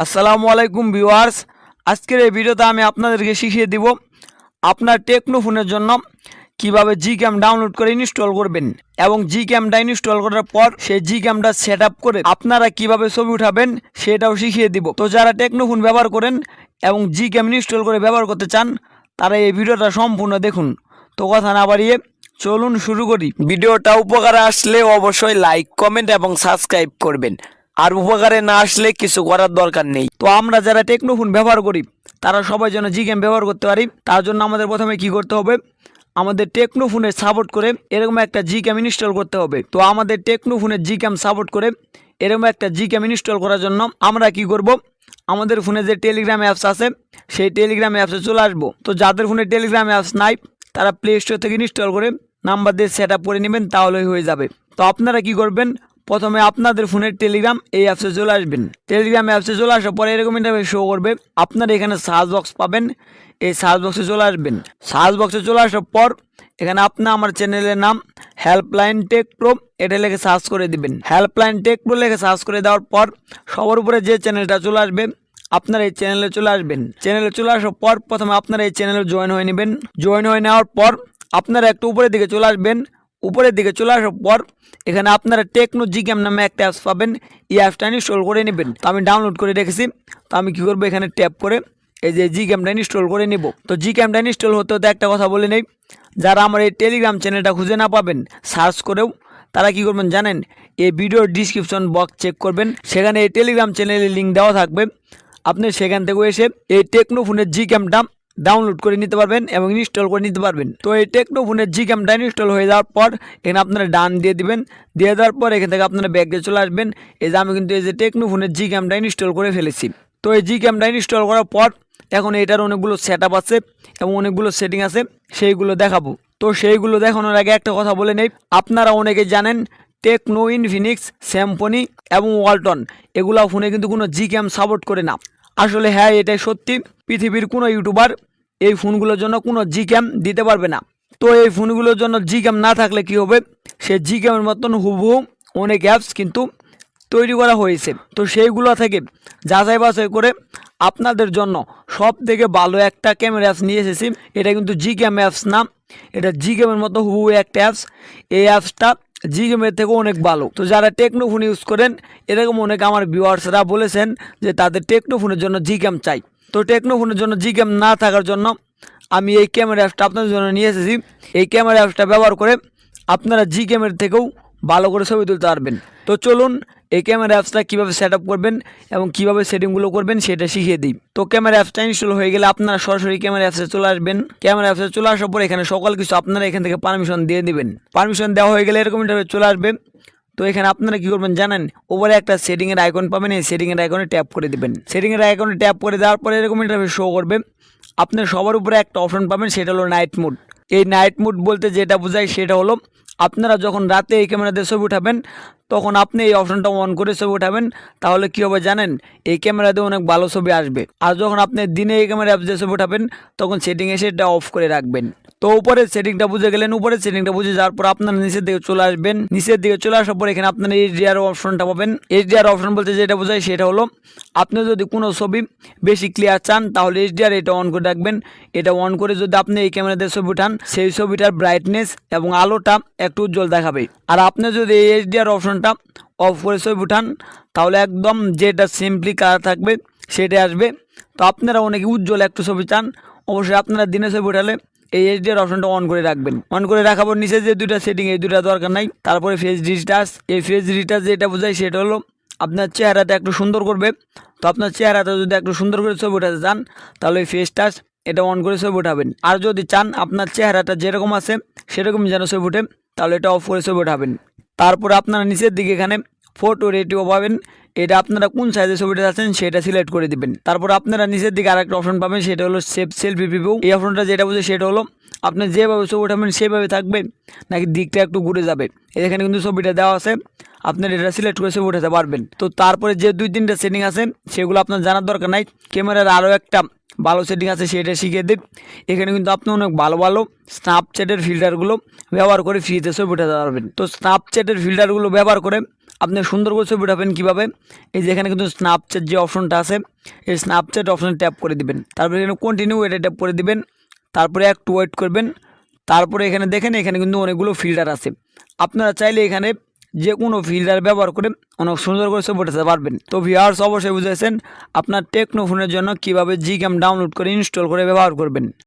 আসসালামু আলাইকুম ভিউয়ার্স। আজকের এই ভিডিওতে আমি আপনাদেরকে শিখিয়ে দিব আপনার টেকনো ফোনের জন্য কীভাবে জি ক্যাম ডাউনলোড করে ইনস্টল করবেন এবং জি ক্যামটা ইনস্টল করার পর সেই জি ক্যামটা সেট করে আপনারা কীভাবে ছবি উঠাবেন সেটাও শিখিয়ে দিব। তো যারা টেকনো ফোন ব্যবহার করেন এবং জি ক্যাম ইনস্টল করে ব্যবহার করতে চান, তারা এই ভিডিওটা সম্পূর্ণ দেখুন। তো কথা না বাড়িয়ে চলুন শুরু করি। ভিডিওটা উপকারে আসলে অবশ্যই লাইক, কমেন্ট এবং সাবস্ক্রাইব করবেন। আর উপকারে না আসলে কিছু করার দরকার নেই। তো আমরা যারা টেকনোফোন ব্যবহার করি, তারা সবাই যেন জি গেম ব্যবহার করতে পারি। তার জন্য আমাদের প্রথমে কি করতে হবে? আমাদের টেকনোফোনের সাপোর্ট করে এরকম একটা জি ক্যাম ইনস্টল করতে হবে। তো আমাদের টেকনোফোনের জি ক্যাম সাপোর্ট করে এরকম একটা জি ক্যাম ইনস্টল করার জন্য আমরা কি করব? আমাদের ফোনে যে টেলিগ্রাম অ্যাপস আছে, সেই টেলিগ্রাম অ্যাপসে চলে আসব। তো যাদের ফোনে টেলিগ্রাম অ্যাপস নাই, তারা প্লে স্টোর থেকে ইনস্টল করে নাম্বার দিয়ে সেট আপ করে নেবেন, তাহলেই হয়ে যাবে। তো আপনারা কি করবেন? প্রথমে আপনাদের ফোনের টেলিগ্রাম এই অ্যাপসে চলে আসবেন। টেলিগ্রাম অ্যাপসে চলে আসার পরে এরকম ইন্টারফেস শো করবে। আপনারা এখানে সার্চ বক্স পাবেন। এই সার্চ বক্সে চলে আসবেন। সার্চ বক্সে চলে আসার পর এখানে আপনি আমার চ্যানেলের নাম হেল্পলাইন টেক প্রো এটা লিখে সার্চ করে দিবেন। হেল্পলাইন টেক প্রো লিখে সার্চ করে দেওয়ার পর সবার উপরে যে চ্যানেলটা চলে আসবে, আপনার এই চ্যানেলে চলে আসবেন। চ্যানেলে চলে আসার পর প্রথমে আপনারা এই চ্যানেলে জয়েন হয়ে নেবেন। জয়েন হয়ে নেওয়ার পর আপনারা একটু উপরের দিকে চলে আসবেন। উপরের দিকে চলে আসার পর এখানে আপনারা টেকনো জিগ্যাম নামে একটা অ্যাপস পাবেন। এই অ্যাপসটা ইনস্টল করে নেবেন। তো আমি ডাউনলোড করে রেখেছি। তো আমি কী করব? এখানে ট্যাপ করে এই যে জি ক্যামটা ইনস্টল করে নেব। তো জি ক্যামটা ইনস্টল হতে হতে একটা কথা বলে নেই। যারা আমার এই টেলিগ্রাম চ্যানেলটা খুঁজে না পাবেন সার্চ করেও, তারা কি করবেন জানেন? এই ভিডিওর ডিসক্রিপশন বক্স চেক করবেন। সেখানে এই টেলিগ্রাম চ্যানেলের লিঙ্ক দেওয়া থাকবে। আপনি সেখান থেকে এসে এই টেকনো ফোনের জি ক্যামটা ডাউনলোড করে নিতে পারবেন এবং ইনস্টল করে নিতে পারবেন। তো এই টেকনো ফোনের জি ক্যামটা ইনস্টল হয়ে যাওয়ার পর, এখানে আপনারা ডান দিয়ে দিবেন। দিয়ে দেওয়ার পর এখান থেকে আপনারা ব্যাগে চলে আসবেন। এই যে আমি কিন্তু এই যে টেকনো ফোনের জি ক্যামটা ইনস্টল করে ফেলেছি। তো এই জি ক্যামটা ইনস্টল করার পর, এখন এটার অনেকগুলো সেট আছে এবং অনেকগুলো সেটিং আছে, সেইগুলো দেখাবো। তো সেইগুলো দেখানোর আগে একটা কথা বলে নেই। আপনারা অনেকে জানেন টেকনো ইনফিনিক্স স্যামফনি এবং ওয়ালটন এগুলো ফোনে কিন্তু কোনো জি ক্যাম সাপোর্ট করে না। আসলে হ্যাঁ এটাই সত্যি। পৃথিবীর কোনো ইউটিউবার এই ফোনগুলোর জন্য কোনো জি ক্যাম দিতে পারবে না। তো এই ফোনগুলোর জন্য জি ক্যাম না থাকলে কি হবে? সে জি ক্যামের মতন হুবহু অনেক অ্যাপস কিন্তু তৈরি করা হয়েছে। তো সেইগুলো থেকে যাচাই বাছাই করে আপনাদের জন্য সব থেকে ভালো একটা ক্যামেরা অ্যাপস নিয়ে এসেছি। এটা কিন্তু জি ক্যাম অ্যাপস না। এটা জি ক্যামের মতো হুবহু একটা অ্যাপস এই অ্যাপসটা জি গেমের থেকেও অনেক ভালো। তো যারা টেকনো ফোন ইউজ করেন, এরকম অনেক আমার ভিউয়ার্সরা বলেছেন যে তাদের টেকনো ফোনের জন্য জি ক্যাম চাই। তো টেকনো ফোনের জন্য জি ক্যাম না থাকার জন্য আমি এই ক্যামেরা অ্যাপসটা আপনাদের জন্য নিয়ে এসেছি। এই ক্যামেরা অ্যাপসটা ব্যবহার করে আপনারা জি ক্যামের থেকেও ভালো করে ছবি তুলতে পারবেন। তো চলুন এই ক্যামেরা অ্যাপসটা কীভাবে সেট করবেন এবং কীভাবে সেটিংগুলো করবেন সেটা শিখিয়ে দিই। তো ক্যামেরা অ্যাপসটা ইনস্টল হয়ে গেলে আপনারা সরাসরি ক্যামেরা অ্যাপসে চলে আসবেন। ক্যামেরা অ্যাপসে চলে আসার পর এখানে সকল কিছু আপনারা এখান থেকে পারমিশন দিয়ে দিবেন। পারমিশন দেওয়া হয়ে গেলে এরকম চলে আসবে। তো এখানে আপনারা কী করবেন জানেন? ওপরে একটা সেটিংয়ের আইকন পাবেন, এই সেটিংয়ের আইকনে ট্যাপ করে দেবেন। সেটিংয়ের আইকনে ট্যাপ করে দেওয়ার পরে এরকম ইন্টারভিউ শো করবে। আপনার সবার উপরে একটা অপশন পাবেন, সেটা হলো নাইট মুড এই নাইট মুড বলতে যেটা বোঝায় সেটা হলো, আপনারা যখন রাতে এই ক্যামেরাতে ছবি উঠাবেন তখন আপনি এই অপশনটা অন করে ছবি উঠাবেন। তাহলে কী হবে জানেন? এই ক্যামেরা দিয়ে অনেক ভালো ছবি আসবে। আর যখন আপনি দিনে এই ক্যামেরা অ্যাপ দিয়ে ছবি উঠাবেন, তখন সেটিং এসে এটা অফ করে রাখবেন। তো উপরে সেটিংটা বুঝে গেলেন। উপরে সেটিংটা বুঝে যাওয়ার পর আপনার নিচের দিকে চলে আসবেন। নিচের দিকে চলে আসার পর এখানে আপনারা এইচডিআর অপশনটা পাবেন। এইচডিআর অপশন বলতে যেটা বোঝায় সেটা হলো, আপনি যদি কোনো ছবি বেশি ক্লিয়ার চান, তাহলে এইচডিআর এটা অন করে রাখবেন। এটা অন করে যদি আপনি এই ক্যামেরা দিয়ে ছবি উঠান, সেই ছবিটার ব্রাইটনেস এবং আলোটা একটু উজ্জ্বল দেখাবে। আর আপনি যদি এই এইচডিআর অপশনটা অফ করে ছবি উঠান তাহলে একদম যেটা সিম্পলি কালার থাকবে সেটাই আসবে। তো আপনারা অনেকে উজ্জ্বল একটু ছবি চান, অবশ্যই আপনারা দিনে ছবি উঠালে এই এইচডিআর অপশনটা অন করে রাখবেন। অন করে রাখার পর নিচে যে দুইটা সেটিং এই দুইটা দরকার নাই। তারপরে ফেস রিটাচ এই ফেস রিটাচ যেটা বোঝায় সেটা হলো আপনার চেহারাটা একটু সুন্দর করবে। তো আপনার চেহারাটা যদি একটু সুন্দর করে ছবি উঠাতে চান, তাহলে ওই ফেস টাচ এটা অন করে ছবি উঠাবেন। আর যদি চান আপনার চেহারাটা যেরকম আছে সেরকম যেন ছবি উঠে, তাহলে এটা অফ করে ছবি উঠাবেন। তারপরে আপনারা নিচের দিকে এখানে ফটো রেডিও পাবেন। এটা আপনারা কোন সাইজে ছবিটা আছেন সেটা সিলেক্ট করে দিবেন। তারপর আপনারা নিচের দিকে আরেকটা অপশন পাবেন, সেটা হলো সেভ সেলফি ভিভিউ এই অপশনটা যেটা বুঝে সেটা হলো, আপনি যেভাবে ছবি উঠাবেন সেভাবে থাকবে, নাকি দিকটা একটু ঘুরে যাবে। এখানে কিন্তু ছবিটা দেওয়া আছে আপনার এটা সিলেক্ট করে ছবি উঠাতে পারবেন। তো তারপরে যে দুই তিনটা সেটিং আছে, সেগুলো আপনার জানার দরকার নাই। ক্যামেরার আরও একটা ভালো সেটিং আছে, সেটা শিখিয়ে দিন এখানে কিন্তু আপনি অনেক ভালো ভালো স্ন্যাপচ্যাটের ফিল্টারগুলো ব্যবহার করে ফ্রিতে ছবি উঠাতে পারবেন। তো স্ন্যাপচ্যাটের ফিল্টারগুলো ব্যবহার করে আপনি সুন্দর করে ছবি উঠাবেন কীভাবে? এই যে এখানে কিন্তু স্ন্যাপচ্যাট যে অপশনটা আছে, এই স্ন্যাপচ্যাট অপশনে ট্যাপ করে দিবেন। তারপরে এখানে কন্টিনিউ এটা ট্যাপ করে দিবেন। তারপরে একটু ওয়েট করবেন। তারপরে এখানে দেখেন, এখানে কিন্তু অনেকগুলো ফিল্টার আছে। আপনারা চাইলে এখানে যে কোনো ফিল্টার ব্যবহার করে অনেক সুন্দর করে ছবি উঠাতে পারবেন। তো ভিউয়ার্স অবশ্যই বুঝেছেন, আপনার টেকনো ফোনের জন্য কীভাবে জি ক্যাম ডাউনলোড করে ইনস্টল করে ব্যবহার করবেন।